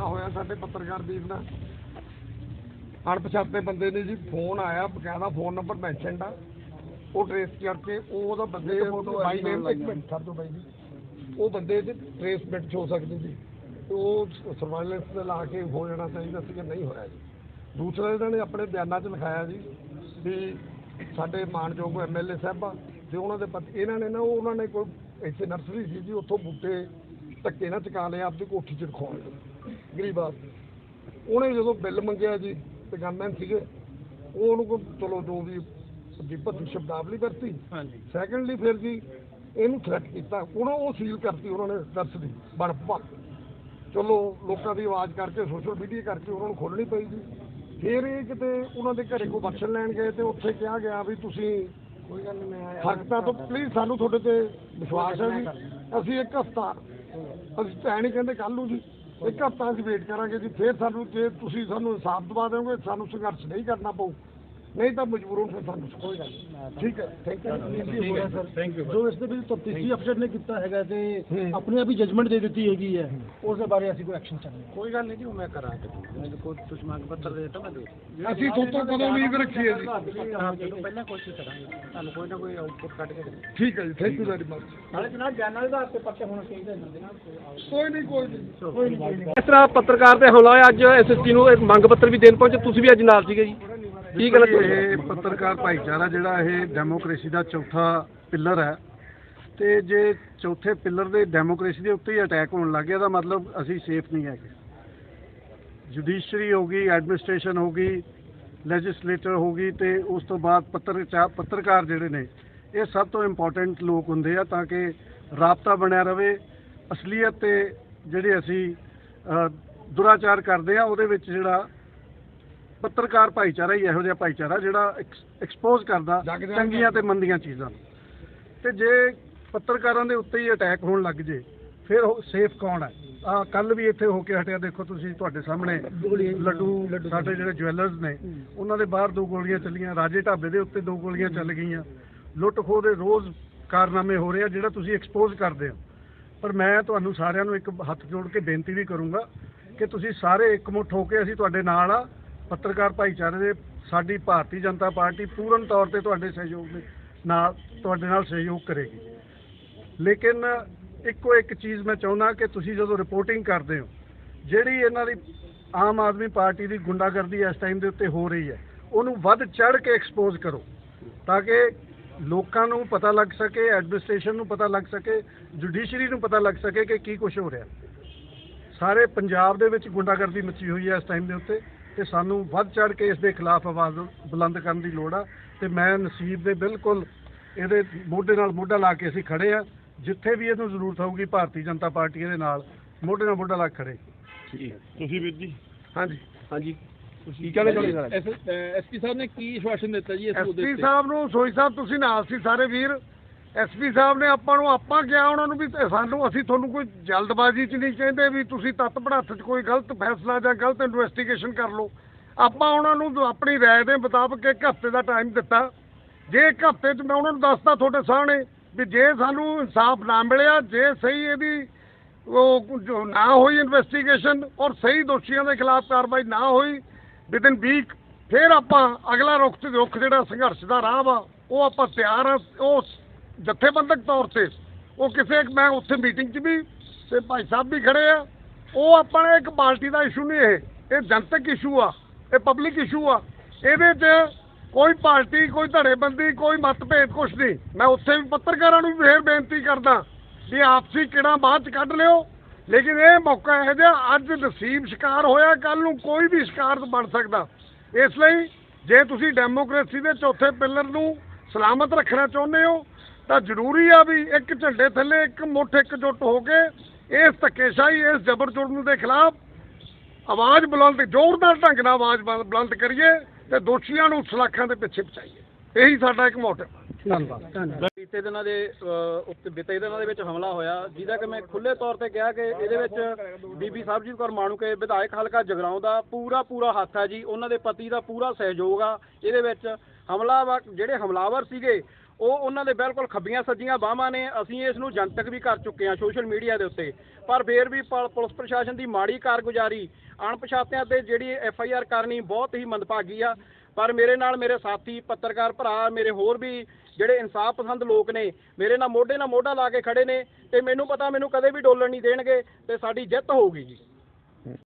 ਸਾਡੇ ਪੱਤਰਕਾਰ ਵੀਰ ਨਾਲ। ਅਣਪਛਾਤੇ ਬੰਦੇ ਨੇ ਜੀ ਫੋਨ ਆਇਆ ਬਕਾਇਦਾ ਫੋਨ ਨੰਬਰ ਮੈਂਸ਼ਨਡ ਆ। ਉਹ ਟ੍ਰੇਸ ਕਰਕੇ ਉਹ ਉਹਦਾ ਬੰਦੇ ਬਾਈ ਨੇਮ ਇੱਕ ਮਿੰਟ ਦਿਓ ਬਾਈ ਜੀ। ਉਹ ਬੰਦੇ ਦੇ ਟ੍ਰੇਸਮੈਂਟ ਹੋ ਸਕਦੇ ਜੀ। ਉਹ ਸਰਵਾਈਲੈਂਸ ਤੇ ਲਾ ਕੇ ਹੋ ਜਾਣਾ ਚਾਹੀਦਾ ਸੀ ਕਿ ਨਹੀਂ ਹੋਇਆ ਜੀ। ਦੂਸਰਾ ਇਹਨਾਂ ਨੇ ਆਪਣੇ ਬਿਆਨਾਂ 'ਚ ਲਿਖਾਇਆ ਜੀ ਵੀ ਸਾਡੇ ਮਾਨਯੋਗ ਐਮਐਲਏ ਸਾਹਿਬਾਂ ਤੇ ਉਹਨਾਂ ਦੇ ਪਤੀ ਇਹਨਾਂ ਨੇ ਨਾ ਉਹ ਉਹਨਾਂ ਨੇ ਕੋਈ ਇੱਥੇ ਨਰਸਰੀ ਸੀ ਜੀ ਉੱਥੋਂ ਬੂਟੇ ਧੱਕੇ ਨਾਲ ਚਕਾ ਲਏ ਆਪਦੀ ਕੋਠੀ 'ਚ ਰਖਾਉਣ ਲਈ। ਗਰੀਬ ਆਦਮੀ। ਉਹਨੇ ਜਦੋਂ ਬਿੱਲ ਮੰਗਿਆ ਜੀ ਤੇ ਗਨਮੈਨ ਸੀਗੇ ਉਹ ਉਹਨੂੰ ਕੋਈ ਚਲੋ ਜੋ ਵੀ ਦੀਪਕ ਸ਼ਬਦਾਵਲੀ ਵਰਤੀ। ਹਾਂਜੀ। ਸੈਕੰਡਲੀ ਫਿਰ ਜੀ ਇਹਨੂੰ ਥ੍ਰੈਟ ਕੀਤਾ। ਉਹਨਾਂ ਉਹ ਸੀਲ ਕਰਤੀ ਉਹਨਾਂ ਨੇ ਦਰਸ ਦੀ ਬਣ ਭਾ ਚਲੋ ਲੋਕਾਂ ਦੀ ਆਵਾਜ਼ ਕਰਕੇ ਸੋਸ਼ਲ ਮੀਡੀਆ ਕਰਕੇ ਉਹਨਾਂ ਨੂੰ ਖੋਲਣੀ ਪਈ ਜੀ। ਫਿਰ ਇਹ ਕਿਤੇ ਉਹਨਾਂ ਦੇ ਘਰੇ ਕੋਈ ਬਖਸ਼ਣ ਲੈਣ ਗਏ ਤੇ ਉੱਥੇ ਕਿਹਾ ਗਿਆ ਵੀ ਤੁਸੀਂ ਕੋਈ ਗੱਲ ਨਹੀਂ ਮੈਂ ਹਰਕਤਾਂ ਤੋਂ ਪਲੀਜ਼ ਸਾਨੂੰ ਤੁਹਾਡੇ ਤੇ ਵਿਸ਼ਵਾਸ ਹੈ ਜੀ। ਅਸੀਂ ਇੱਕ ਹਫਤਾ ਅਸੀਂ ਤਾਂ ਨਹੀਂ ਕਹਿੰਦੇ ਕੱਲ ਨੂੰ ਜੀ, ਇੱਕ ਹਫਤਾ ਅਸੀਂ ਵੇਟ ਕਰਾਂਗੇ ਜੀ, ਫਿਰ ਸਾਨੂੰ ਜੇ ਤੁਸੀਂ ਸਾਨੂੰ ਇਨਸਾਫ ਦਵਾ ਦਿਓਗੇ, ਸਾਨੂੰ ਸੰਘਰਸ਼ ਨਹੀਂ ਕਰਨਾ ਪਊ। ਨਹੀਂ ਤਾਂ ਮਜਬੂਰਨ ਫਿਰ ਸਾਨੂੰ ਕੋਈ ਗੱਲ ਨਹੀਂ ਠੀਕ ਹੈ ਥੈਂਕ ਯੂ ਥੈਂਕ ਯੂ ਜੋ ਇਸ ਦੇ ਵਿੱਚ ਤਫਤੀਸ਼ੀ ਅਫਸਰ ਨੇ ਕੀਤਾ ਹੈਗਾ ਤੇ। ਆਪਣੇ ਆਪ ਹੀ ਜਜਮੈਂਟ ਦੇ ਦਿੱਤੀ ਹੈਗੀ ਹੈ ਉਸ ਦੇ ਬਾਰੇ ਅਸੀਂ ਕੋਈ ਐਕਸ਼ਨ ਹਾਂ। ਕੋਈ ਗੱਲ ਨਹੀਂ ਜੀ ਉਹ ਮੈਂ ਕਰਾਂਗਾ ਮੈਨੂੰ ਕੋਈ ਤੁਸੀਂ ਮੰਗ ਪੱਤਰ ਦੇ ਦਿੱਤਾ ਮੈਂ ਦੇ ਅਸੀਂ ਤੁਹਾਡੇ ਕਦੋਂ ਉਮੀਦ ਰੱਖੀ ਹੈ ਜੀ? ਜਦੋਂ ਪਹਿਲਾਂ ਕੋਸ਼ਿਸ਼ ਕਰਾਂਗੇ। ਤੁਹਾਨੂੰ ਕੋਈ ਨਾ ਕੋਈ ਆਊਟਪੁੱਟ ਕੱਢ ਕੇ ਦੇਵਾਂਗੇ ਠੀਕ ਹੈ ਜੀ ਥੈਂਕ ਯੂ ਵੈਰੀ ਮਚ ਨਾਲੇ ਜਨਾਬ ਬਿਆਨਾਂ ਦੇ ਆਧਾਰ ਤੇ ਪਰਚੇ ਹੋਣਾ ਚਾਹੀਦਾ ਇਹਨਾਂ ਦੇ ਨਾਲ ਕੋਈ ਨਹੀਂ ਕੋਈ ਨਹੀਂ। ਕੋਈ ਨਹੀਂ ਕੋਈ ਨਹੀਂ। ਇਸ ਤਰ੍ਹਾਂ ਪੱਤਰਕਾਰ ਤੇ ਹਮਲਾ ਹੋਇਆ ਅੱਜ ਐਸਐਸਪੀ ਨੂੰ ਇੱਕ ਮੰਗ ਪੱਤਰ ਵੀ ਦੇਣ ਪਹੁੰਚੇ। ਤੁਸੀਂ ਵੀ ਅੱਜ ਨਾਲ ਸੀਗੇ ਜੀ। ਕੀ ਗੱਲ ਇਹ ਪੱਤਰਕਾਰ ਭਾਈਚਾਰਾ ਜਿਹੜਾ ਇਹ ਡੈਮੋਕ੍ਰੇਸੀ ਦਾ ਚੌਥਾ ਪਿੱਲਰ ਹੈ ਤੇ ਜੇ ਚੌਥੇ ਪਿੱਲਰ ਦੇ ਡੈਮੋਕ੍ਰੇਸੀ ਦੇ ਉੱਤੇ ਹੀ ਅਟੈਕ ਹੋਣ ਲੱਗ ਗਿਆ ਤਾਂ ਮਤਲਬ ਅਸੀਂ ਸੇਫ ਨਹੀਂ ਹੈਗੇ। ਜੁਡੀਸ਼ਰੀ ਹੋ ਗਈ ਐਡਮਿਨਿਸਟ੍ਰੇਸ਼ਨ ਹੋ ਗਈ ਲੈਜਿਸਲੇਟਰ ਹੋ ਗਈ ਤੇ ਉਸ ਤੋਂ ਬਾਅਦ ਪੱਤਰਚਾ ਪੱਤਰਕਾਰ ਜਿਹੜੇ ਨੇ, ਇਹ ਸਭ ਤੋਂ ਇੰਪੋਰਟੈਂਟ ਲੋਕ ਹੁੰਦੇ ਆ ਤਾਂ ਕਿ ਰਾਬਤਾ ਬਣਿਆ ਰਵੇ। ਅਸਲੀਅਤ ਤੇ ਜਿਹੜੇ ਅਸੀਂ ਦੁਰਾਚਾਰ ਕਰਦੇ ਆ, ਉਹਦੇ ਵਿੱਚ ਜਿਹੜਾ ਪੱਤਰਕਾਰ ਭਾਈਚਾਰਾ ਹੀ ਇਹੋ ਜਿਹਾ ਭਾਈਚਾਰਾ ਜਿਹੜਾ ਐਕਸਪੋਜ਼ ਕਰਦਾ ਚੰਗੀਆਂ ਤੇ ਮੰਦੀਆਂ ਚੀਜ਼ਾਂ ਤੇ ਜੇ ਪੱਤਰਕਾਰਾਂ ਦੇ ਉੱਤੇ ਹੀ ਅਟੈਕ ਹੋਣ ਲੱਗ ਜੇ ਫਿਰ ਸੇਫ ਕੌਣ ਹੈ? ਆ ਕੱਲ ਵੀ ਇੱਥੇ ਹੋ ਕੇ ਹਟਿਆ ਦੇਖੋ ਤੁਸੀਂ ਤੁਹਾਡੇ ਸਾਹਮਣੇ ਲੱਡੂ ਸਾਡੇ। ਜਿਹੜੇ ਜੁਐਲਰਸ ਨੇ ਉਹਨਾਂ ਦੇ ਬਾਹਰ ਦੋ ਗੋਲੀਆਂ ਚੱਲੀਆਂ ਰਾਜੇ ਢਾਬੇ ਦੇ ਉੱਤੇ ਦੋ ਗੋਲੀਆਂ ਚੱਲ ਗਈਆਂ। ਲੁੱਟ ਖੋਹ ਦੇ ਰੋਜ਼ ਕਾਰਨਾਮੇ ਹੋ ਰਹੇ ਆ ਜਿਹੜਾ ਤੁਸੀਂ ਐਕਸਪੋਜ਼ ਕਰਦੇ ਹੋ। ਪਰ ਮੈਂ ਤੁਹਾਨੂੰ ਸਾਰਿਆਂ ਨੂੰ ਇੱਕ ਹੱਥ ਜੋੜ ਕੇ ਬੇਨਤੀ ਵੀ ਕਰੂੰਗਾ ਕਿ ਤੁਸੀਂ ਸਾਰੇ ਇਕਮੁੱਠ ਹੋ ਕੇ ਅਸੀਂ ਤੁਹਾਡੇ ਨਾਲ ਆ ਪੱਤਰਕਾਰ ਭਾਈਚਾਰੇ ਦੇ ਸਾਡੀ ਭਾਰਤੀ ਜਨਤਾ ਪਾਰਟੀ ਪੂਰਨ ਤੌਰ ਤੇ ਤੁਹਾਡੇ ਸਹਿਯੋਗ ਦੇ ਨਾਲ ਤੁਹਾਡੇ ਨਾਲ ਸਹਿਯੋਗ ਕਰੇਗੀ। ਲੇਕਿਨ ਇੱਕੋ ਇੱਕ ਚੀਜ਼ ਮੈਂ ਚਾਹੁੰਦਾ ਕਿ ਤੁਸੀਂ ਜਦੋਂ ਰਿਪੋਰਟਿੰਗ ਕਰਦੇ ਹੋ, ਜਿਹੜੀ ਇਹਨਾਂ ਦੀ ਆਮ ਆਦਮੀ ਪਾਰਟੀ ਦੀ ਗੁੰਡਾਗਰਦੀ ਇਸ ਟਾਈਮ ਦੇ ਉੱਤੇ ਹੋ ਰਹੀ ਹੈ, ਉਹਨੂੰ ਵੱਧ ਚੜ ਕੇ ਐਕਸਪੋਜ਼ ਕਰੋ ਤਾਂ ਕਿ ਲੋਕਾਂ ਨੂੰ ਪਤਾ ਲੱਗ ਸਕੇ ਐਡਮਿਨਿਸਟ੍ਰੇਸ਼ਨ ਨੂੰ ਪਤਾ ਲੱਗ ਸਕੇ ਜੁਡੀਸ਼ਰੀ ਨੂੰ ਪਤਾ ਲੱਗ ਸਕੇ ਕਿ ਕੀ ਕੁਝ ਹੋ ਰਿਹਾ। ਸਾਰੇ ਪੰਜਾਬ ਦੇ ਵਿੱਚ ਗੁੰਡਾਗਰਦੀ ਮਚੀ ਹੋਈ ਹੈ ਇਸ ਟਾਈਮ ਦੇ ਉੱਤੇ। ਤੇ ਸਾਨੂੰ ਵੱਧ ਚੜ ਕੇ ਇਸ ਦੇ ਖਿਲਾਫ ਆਵਾਜ਼ ਬੁਲੰਦ ਕਰਨ ਦੀ ਲੋੜ ਆ। ਤੇ ਮੈਂ ਨਸੀਬ ਦੇ ਬਿਲਕੁਲ ਇਹਦੇ ਮੋਢੇ ਨਾਲ ਮੋਢਾ ਲਾ ਕੇ ਅਸੀਂ ਖੜੇ ਆ। ਜਿੱਥੇ ਵੀ ਇਹਨੂੰ ਜ਼ਰੂਰਤ ਹੋਊਗੀ ਭਾਰਤੀ ਜਨਤਾ ਪਾਰਟੀ ਇਹਦੇ ਨਾਲ ਮੋਢੇ ਨਾਲ ਮੋਢਾ ਲਾ ਕੇ ਖੜੇ। ਤੁਸੀਂ ਵੀਰ ਜੀ? ਹਾਂਜੀ। ਹਾਂਜੀ। ਕੀ ਚਾਹੁੰਦੇ ਸਰ ਐਸਪੀ ਸਾਹਿਬ ਨੇ ਕੀ ਆਸ਼ਵਾਸਨ ਦਿੱਤਾ ਜੀ ਇਸ ਮੁੱਦੇ ਐਸਪੀ ਸਾਹਿਬ ਨੂੰ ਸੋਈ ਸਾਹਿਬ ਤੁਸੀਂ ਨਾਲ ਸੀ ਸਾਰੇ ਵੀਰ। ਐਸਪੀ ਸਾਹਿਬ ਨੇ ਆਪਾਂ ਨੂੰ, ਆਪਾਂ ਕਿਹਾ ਉਹਨਾਂ ਨੂੰ ਵੀ ਸਾਨੂੰ, ਅਸੀਂ ਤੁਹਾਨੂੰ ਕੋਈ ਜਲਦਬਾਜ਼ੀ 'ਚ ਨਹੀਂ ਕਹਿੰਦੇ ਵੀ ਤੁਸੀਂ ਤੱਤ ਪੜਾਥ 'ਚ ਕੋਈ ਗਲਤ ਫੈਸਲਾ ਜਾਂ ਗਲਤ ਇਨਵੈਸਟੀਗੇਸ਼ਨ ਕਰ ਲਓ। ਆਪਾਂ ਉਹਨਾਂ ਨੂੰ ਆਪਣੀ ਰਾਏ ਦੇ ਮੁਤਾਬਕ ਇੱਕ ਹਫ਼ਤੇ ਦਾ ਟਾਈਮ ਦਿੱਤਾ। ਜੇ ਇੱਕ ਹਫ਼ਤੇ 'ਚ ਮੈਂ ਉਹਨਾਂ ਨੂੰ ਦੱਸਤਾ ਤੁਹਾਡੇ ਸਾਹਮਣੇ ਵੀ ਜੇ ਸਾਨੂੰ ਇਨਸਾਫ ਨਾ ਮਿਲਿਆ, ਜੇ ਸਹੀ ਇਹਦੀ ਉਹ ਜੋ ਨਾ ਹੋਈ ਇਨਵੈਸਟੀਗੇਸ਼ਨ ਔਰ ਸਹੀ ਦੋਸ਼ੀਆਂ ਦੇ ਖਿਲਾਫ ਕਾਰਵਾਈ ਨਾ ਹੋਈ ਵਿਦਨ ਵੀਕ ਫਿਰ ਆਪਾਂ ਅਗਲਾ ਰੁਖ ਤੇ ਰੁਖ ਜਿਹੜਾ ਸੰਘਰਸ਼ ਦਾ ਰਾਹ ਵਾ, ਉਹ ਆਪਾਂ ਤਿਆਰ ਆ, ਉਹ ਜਥੇਬੰਦਕ ਤੌਰ ਤੇ। ਉਹ ਕਿਸੇ ਮੈਂ ਉੱਥੇ ਮੀਟਿੰਗ 'ਚ ਵੀ ਤੇ ਭਾਈ ਸਾਹਿਬ ਵੀ ਖੜੇ ਆ। ਉਹ ਆਪਾਂ ਇੱਕ ਪਾਰਟੀ ਦਾ ਇਸ਼ੂ ਨਹੀਂ ਇਹ। ਇਹ ਜਨਤਕ ਇਸ਼ੂ ਆ। ਇਹ ਪਬਲਿਕ ਇਸ਼ੂ ਆ। ਇਹਦੇ 'ਚ ਕੋਈ ਪਾਰਟੀ, ਕੋਈ ਧੜੇਬੰਦੀ, ਕੋਈ ਮਤਭੇਦ ਕੁਛ ਨਹੀਂ। ਮੈਂ ਉੱਥੇ ਵੀ ਪੱਤਰਕਾਰਾਂ ਨੂੰ ਵੀ ਫੇਰ ਬੇਨਤੀ ਕਰਦਾ ਵੀ ਆਪਸੀ ਕਿਹੜਾ ਬਾਅਦ 'ਚ ਕੱਢ ਲਿਓ। ਲੇਕਿਨ ਇਹ ਮੌਕਾ ਇਹੋ ਜਿਹਾ ਅੱਜ ਨਸੀਬ ਸ਼ਿਕਾਰ ਹੋਇਆ ਕੱਲ ਨੂੰ ਕੋਈ ਵੀ ਸ਼ਿਕਾਰ ਬਣ ਸਕਦਾ। ਇਸ ਲਈ ਜੇ ਤੁਸੀਂ ਡੈਮੋਕ੍ਰੇਸੀ ਦੇ ਚੌਥੇ ਪਿੱਲਰ ਨੂੰ ਸਲਾਮਤ ਰੱਖਣਾ ਚਾਹੁੰਦੇ ਹੋ ਤਾਂ ਜ਼ਰੂਰੀ ਆ ਵੀ ਇੱਕ ਝੰਡੇ ਥੱਲੇ ਇੱਕ ਮੁੱਠ ਇਕਜੁੱਟ ਹੋ ਕੇ ਇਸ ਧੱਕੇਸ਼ਾਹੀ ਇਸ ਜ਼ਬਰ ਜ਼ੁਲਮ ਦੇ ਖਿਲਾਫ ਆਵਾਜ਼ ਬੁਲੰਦ ਜ਼ੋਰਦਾਰ ਢੰਗ ਨਾਲ ਆਵਾਜ਼ ਬੁਲ- ਬੁਲੰਦ ਕਰੀਏ ਤੇ ਦੋਸ਼ੀਆਂ ਨੂੰ ਸਲਾਖਾਂ ਦੇ ਪਿੱਛੇ ਪਹੁੰਚਾਈਏ। ਇਹੀ ਸਾਡਾ ਇੱਕ ਮੋਟਿਵ ਧੰਨਵਾਦ। ਬੀਤੇ ਦਿਨਾਂ ਦੇ ਉੱਤੇ ਬੀਤੇ ਦਿਨਾਂ ਦੇ ਵਿੱਚ ਹਮਲਾ ਹੋਇਆ ਜਿਹਦਾ ਕਿ ਮੈਂ ਖੁੱਲੇ ਤੌਰ ਤੇ ਕਿਹਾ ਕਿ ਇਹਦੇ ਵਿੱਚ ਬੀਬੀ ਸਾਹਿਬਜੀਤ ਕੌਰ ਮਾਣੂਕੇ ਵਿਧਾਇਕ ਹਲਕਾ ਜਗਰਾਉਂ ਦਾ ਪੂਰਾ ਪੂਰਾ ਹੱਥ ਹੈ ਜੀ। ਉਹਨਾਂ ਦੇ ਪਤੀ ਦਾ ਪੂਰਾ ਸਹਿਯੋਗ ਆ। ਇਹਦੇ ਵਿੱਚ ਹਮਲਾਵਰ ਜਿਹੜੇ ਹਮਲਾਵਰ ਸੀਗੇ ਉਹ ਉਹਨਾਂ ਦੇ ਬਿਲਕੁਲ ਖੱਬੀਆਂ ਸੱਜੀਆਂ ਬਾਹਾਂ ਨੇ। ਅਸੀਂ ਇਸ ਨੂੰ ਜਨਤਕ ਵੀ ਕਰ ਚੁੱਕੇ ਹਾਂ ਸੋਸ਼ਲ ਮੀਡੀਆ ਦੇ ਉੱਤੇ। ਪਰ ਫੇਰ ਵੀ ਪ- ਪੁਲਿਸ ਪ੍ਰਸ਼ਾਸਨ ਦੀ ਮਾੜੀ ਕਾਰਗੁਜ਼ਾਰੀ ਅਣਪਛਾਤਿਆਂ ਤੇ ਜਿਹੜੀ ਐਫ ਆਈ ਆਰ ਕਰਨੀ ਬਹੁਤ ਹੀ ਮੰਦਭਾਗੀ ਆ। ਪਰ ਮੇਰੇ ਨਾਲ ਮੇਰੇ ਸਾਥੀ, ਪੱਤਰਕਾਰ ਭਰਾ, ਮੇਰੇ ਹੋਰ ਵੀ ਜਿਹੜੇ ਇਨਸਾਫ ਪਸੰਦ ਲੋਕ ਨੇ, ਮੇਰੇ ਨਾਲ ਮੋਢੇ ਨਾਲ ਮੋਢਾ ਲਾ ਕੇ ਖੜੇ ਨੇ ਤੇ ਮੈਨੂੰ ਪਤਾ ਮੈਨੂੰ ਕਦੇ ਵੀ ਡੋਲਣ ਨਹੀਂ ਦੇਣਗੇ ਤੇ ਸਾਡੀ ਜਿੱਤ ਹੋਊਗੀ ਜੀ।